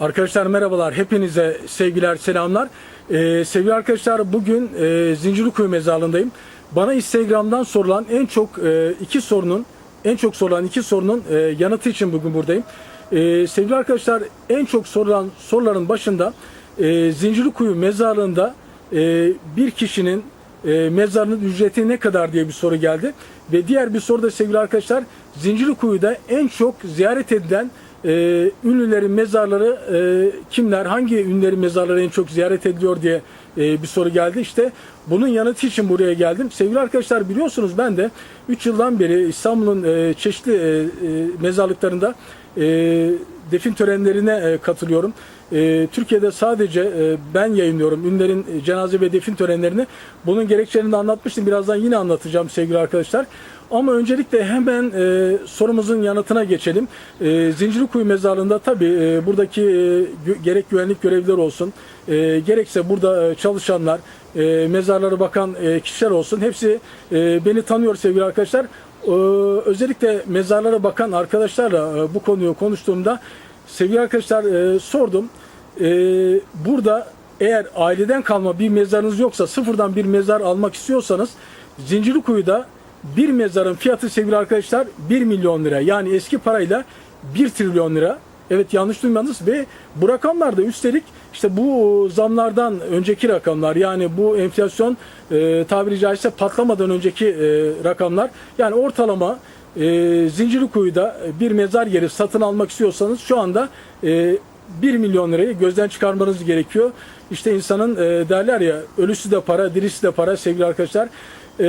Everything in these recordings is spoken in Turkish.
Arkadaşlar merhabalar. Hepinize sevgiler, selamlar. Ee, sevgili arkadaşlar bugün e, Zincirlikuyu mezarlığındayım. Bana Instagram'dan sorulan en çok e, iki sorunun en çok sorulan iki sorunun e, yanıtı için bugün buradayım. E, sevgili arkadaşlar en çok sorulan soruların başında e, Zincirlikuyu mezarlığında e, bir kişinin e, mezarının ücreti ne kadar diye bir soru geldi. Ve diğer bir soru da sevgili arkadaşlar Zincirlikuyu'da en çok ziyaret edilen e, ünlülerin mezarları e, kimler, hangi ünlülerin mezarları en çok ziyaret ediliyor diye e, bir soru geldi. İşte bunun yanıtı için buraya geldim. Sevgili arkadaşlar biliyorsunuz ben de 3 yıldan beri İstanbul'un e, çeşitli e, e, mezarlıklarında e, defin törenlerine e, katılıyorum. E, Türkiye'de sadece e, ben yayınlıyorum ünlülerin e, cenaze ve defin törenlerini. Bunun gerekçelerini de anlatmıştım. Birazdan yine anlatacağım sevgili arkadaşlar. Ama öncelikle hemen e, sorumuzun yanıtına geçelim. E, Zincirlikuyu mezarlığında tabii e, buradaki e, gerek güvenlik görevlileri olsun, e, gerekse burada e, çalışanlar, e, mezarlara bakan e, kişiler olsun. Hepsi e, beni tanıyor sevgili arkadaşlar. E, özellikle mezarlara bakan arkadaşlarla e, bu konuyu konuştuğumda sevgili arkadaşlar e, sordum. E, burada eğer aileden kalma bir mezarınız yoksa sıfırdan bir mezar almak istiyorsanız Zincirlikuyu'da bir mezarın fiyatı sevgili arkadaşlar 1 milyon lira. Yani eski parayla 1 trilyon lira. Evet yanlış duymadınız ve bu rakamlar da üstelik işte bu zamlardan önceki rakamlar yani bu enflasyon e, tabiri caizse patlamadan önceki e, rakamlar yani ortalama e, Zincirlikuyu'da bir mezar yeri satın almak istiyorsanız şu anda e, 1 milyon lirayı gözden çıkarmanız gerekiyor. İşte insanın e, derler ya ölüsü de para, dirisi de para sevgili arkadaşlar. E,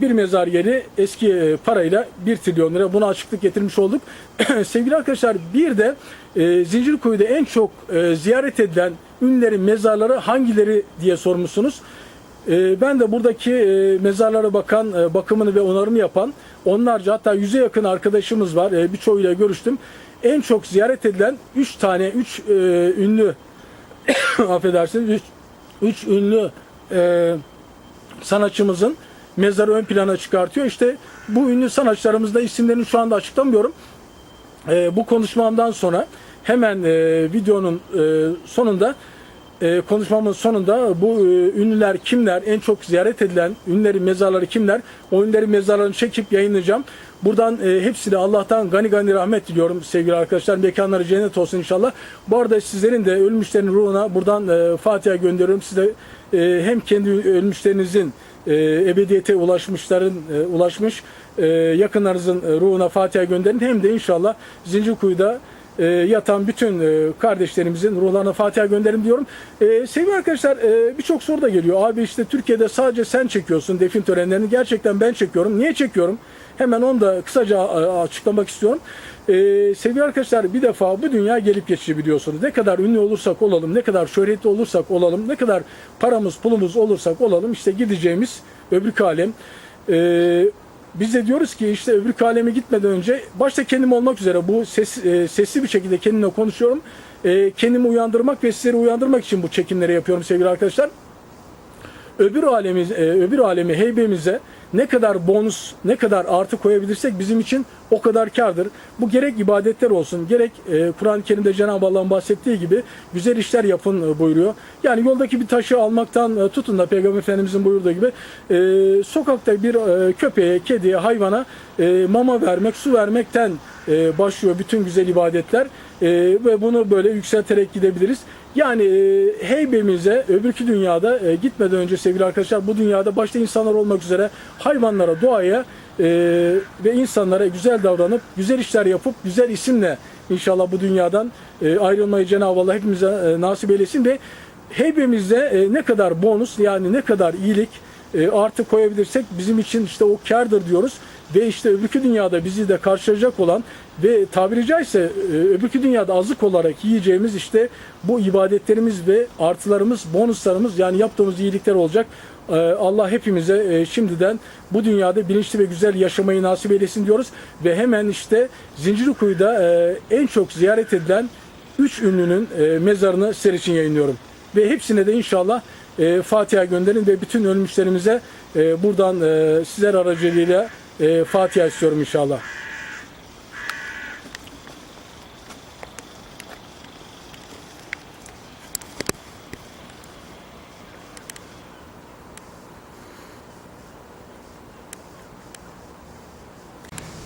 bir mezar yeri eski e, parayla 1 trilyon lira. Buna açıklık getirmiş olduk. sevgili arkadaşlar bir de e, Zincirlikuyu'da en çok e, ziyaret edilen ünlülerin mezarları hangileri diye sormuşsunuz. E, ben de buradaki e, mezarlara bakan, e, bakımını ve onarımı yapan onlarca hatta yüze yakın arkadaşımız var. E, birçoğuyla görüştüm. En çok ziyaret edilen 3 tane, 3 ünlü affedersiniz, 3 ünlü e, sanatçımızın mezarı ön plana çıkartıyor. İşte bu ünlü sanatçılarımızda isimlerini şu anda açıklamıyorum. E, bu konuşmamdan sonra hemen e, videonun e, sonunda e, konuşmamın sonunda bu e, ünlüler kimler, en çok ziyaret edilen ünlülerin mezarları kimler, o ünlülerin mezarlarını çekip yayınlayacağım. Buradan e, hepsine Allah'tan gani gani rahmet diliyorum sevgili arkadaşlar. Mekanları cennet olsun inşallah. Bu arada sizlerin de ölmüşlerin ruhuna buradan e, Fatiha gönderiyorum. Size e, hem kendi ölmüşlerinizin e, ebediyete ulaşmışların e, ulaşmış e, yakınlarınızın ruhuna Fatiha gönderin hem de inşallah Zincirkuyu'da e, yatan bütün e, kardeşlerimizin ruhlarına Fatiha gönderin diyorum. E, sevgili arkadaşlar e, birçok soru da geliyor. Abi işte Türkiye'de sadece sen çekiyorsun defin törenlerini. Gerçekten ben çekiyorum. Niye çekiyorum? Hemen onu da kısaca a- açıklamak istiyorum. E, sevgili arkadaşlar bir defa bu dünya gelip geçici biliyorsunuz. Ne kadar ünlü olursak olalım, ne kadar şöhretli olursak olalım, ne kadar paramız pulumuz olursak olalım işte gideceğimiz öbür alem. E, biz de diyoruz ki işte öbür aleme gitmeden önce başta kendim olmak üzere bu ses, e, sesli bir şekilde kendimle konuşuyorum. E, kendimi uyandırmak ve sizleri uyandırmak için bu çekimleri yapıyorum sevgili arkadaşlar öbür alemi e, öbür alemi heybemize ne kadar bonus, ne kadar artı koyabilirsek bizim için o kadar kardır. Bu gerek ibadetler olsun, gerek e, Kur'an-ı Kerim'de Cenab-ı Allah'ın bahsettiği gibi güzel işler yapın e, buyuruyor. Yani yoldaki bir taşı almaktan e, tutun da Peygamber Efendimizin buyurduğu gibi e, sokakta bir e, köpeğe, kediye, hayvana e, mama vermek, su vermekten e, başlıyor bütün güzel ibadetler E, ve bunu böyle yükselterek gidebiliriz. Yani e, heybemize öbürkü dünyada e, gitmeden önce sevgili arkadaşlar bu dünyada başta insanlar olmak üzere hayvanlara, doğaya e, ve insanlara güzel davranıp güzel işler yapıp güzel isimle inşallah bu dünyadan e, ayrılmayı Cenab-ı Allah hepimize e, nasip eylesin ve heybemizde e, ne kadar bonus yani ne kadar iyilik e, artı koyabilirsek bizim için işte o kardır diyoruz. Ve işte öbürkü dünyada bizi de karşılayacak olan ve tabiri caizse e, öbürkü dünyada azık olarak yiyeceğimiz işte bu ibadetlerimiz ve artılarımız, bonuslarımız yani yaptığımız iyilikler olacak. E, Allah hepimize e, şimdiden bu dünyada bilinçli ve güzel yaşamayı nasip eylesin diyoruz. Ve hemen işte Zincirlikuyu'da en çok ziyaret edilen 3 ünlünün mezarını sizler için yayınlıyorum. Ve hepsine de inşallah Fatiha gönderin ve bütün ölmüşlerimize buradan sizler aracılığıyla ee, e, Fatiha istiyorum inşallah.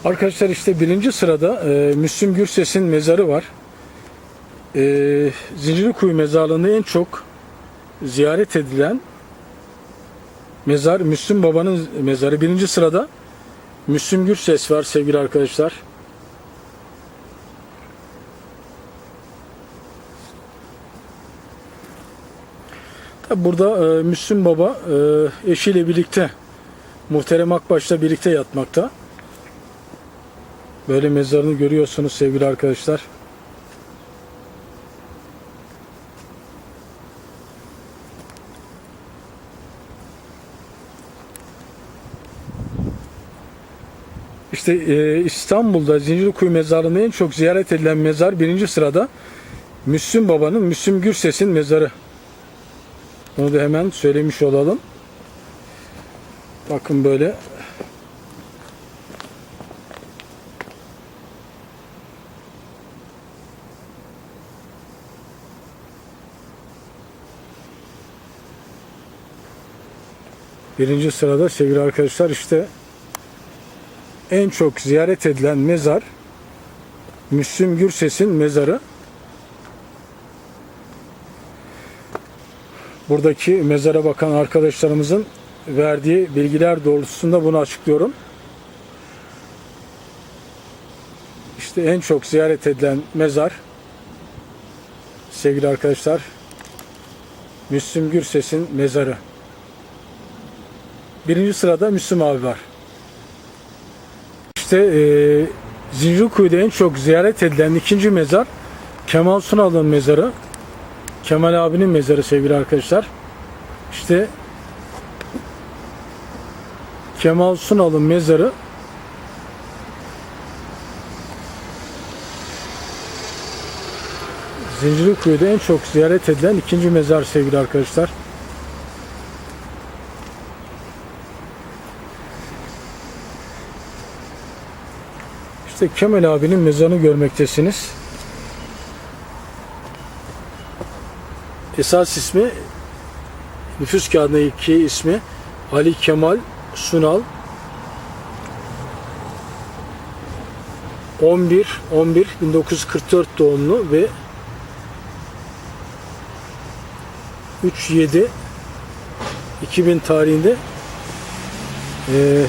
Arkadaşlar işte birinci sırada e, Müslüm Gürses'in mezarı var. E, Zincirlikuyu mezarlığında en çok ziyaret edilen mezar Müslüm Baba'nın mezarı birinci sırada. Müslüm Gürses var sevgili arkadaşlar. Tabi Burada e, Müslüm Baba e, eşiyle birlikte Muhterem Akbaş'la birlikte yatmakta. Böyle mezarını görüyorsunuz sevgili arkadaşlar. İşte e, İstanbul'da Zincirlikuyu mezarlığında en çok ziyaret edilen mezar birinci sırada Müslüm Baba'nın, Müslüm Gürses'in mezarı. Onu da hemen söylemiş olalım. Bakın böyle Birinci sırada sevgili arkadaşlar işte en çok ziyaret edilen mezar Müslüm Gürses'in mezarı. Buradaki mezara bakan arkadaşlarımızın verdiği bilgiler doğrultusunda bunu açıklıyorum. İşte en çok ziyaret edilen mezar sevgili arkadaşlar Müslüm Gürses'in mezarı. Birinci sırada Müslüm abi var. İşte e, Zincirlikuyu'da en çok ziyaret edilen ikinci mezar Kemal Sunal'ın mezarı. Kemal abinin mezarı sevgili arkadaşlar. İşte Kemal Sunal'ın mezarı Zincirlikuyu'da en çok ziyaret edilen ikinci mezar sevgili arkadaşlar. İşte Kemal abinin mezarını görmektesiniz. Esas ismi nüfus kağıdındaki ismi Ali Kemal Sunal 11 11 1944 doğumlu ve 3 7 2000 tarihinde eee,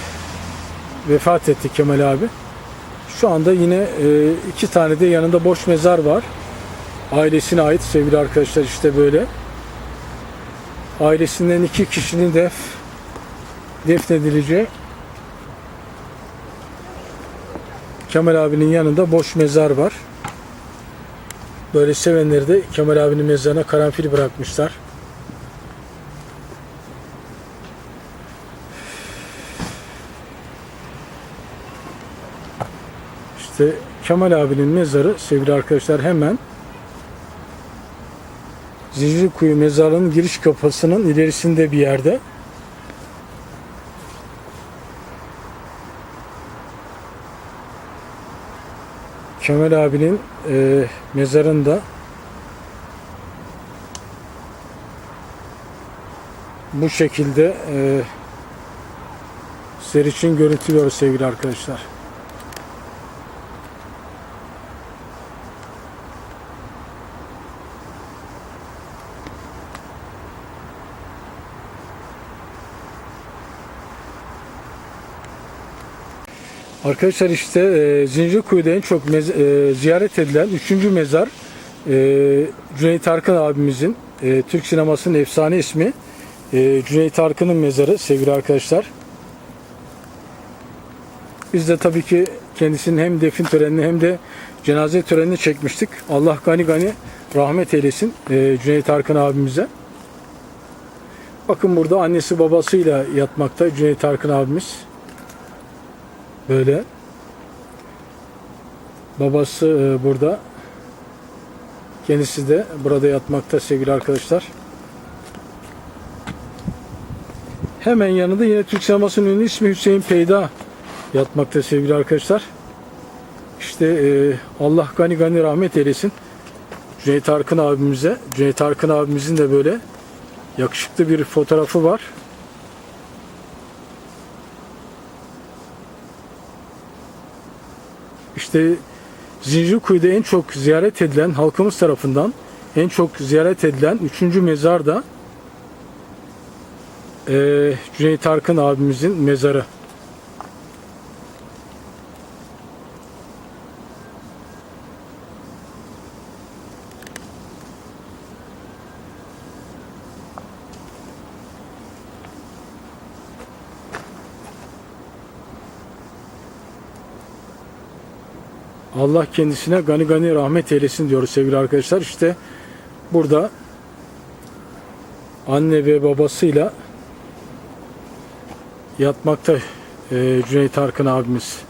vefat etti Kemal abi. Şu anda yine e, iki tane de yanında boş mezar var. Ailesine ait sevgili arkadaşlar işte böyle. Ailesinden iki kişinin def defnedileceği Kemal abinin yanında boş mezar var. Böyle sevenleri de Kemal abinin mezarına karanfil bırakmışlar. İşte Kemal abinin mezarı sevgili arkadaşlar hemen Zincirlikuyu mezarlığının giriş kapısının ilerisinde bir yerde. Kemal abinin e, mezarında bu şekilde e, sizler için görüntülüyoruz sevgili arkadaşlar. Arkadaşlar işte e, Zincirlikuyu'da en çok e, ziyaret edilen üçüncü mezar e, Cüneyt Arkın abimizin e, Türk sinemasının efsane ismi e, Cüneyt Arkın'ın mezarı sevgili arkadaşlar. Biz de tabii ki kendisinin hem defin törenini hem de cenaze törenini çekmiştik. Allah gani gani rahmet eylesin e, Cüneyt Arkın abimize. Bakın burada annesi babasıyla yatmakta Cüneyt Arkın abimiz. Böyle. Babası e, burada. Kendisi de burada yatmakta sevgili arkadaşlar. Hemen yanında yine Türk sinemasının ünlü ismi Hüseyin Peyda yatmakta sevgili arkadaşlar. İşte e, Allah gani gani rahmet eylesin. Cüneyt Arkın abimize. Cüneyt Arkın abimizin de böyle yakışıklı bir fotoğrafı var. İşte Zincirlikuyu'da en çok ziyaret edilen halkımız tarafından en çok ziyaret edilen üçüncü mezar da eee Cüneyt Arkın abimizin mezarı. Allah kendisine gani gani rahmet eylesin diyoruz sevgili arkadaşlar. İşte burada anne ve babasıyla yatmakta eee Cüneyt Arkın abimiz.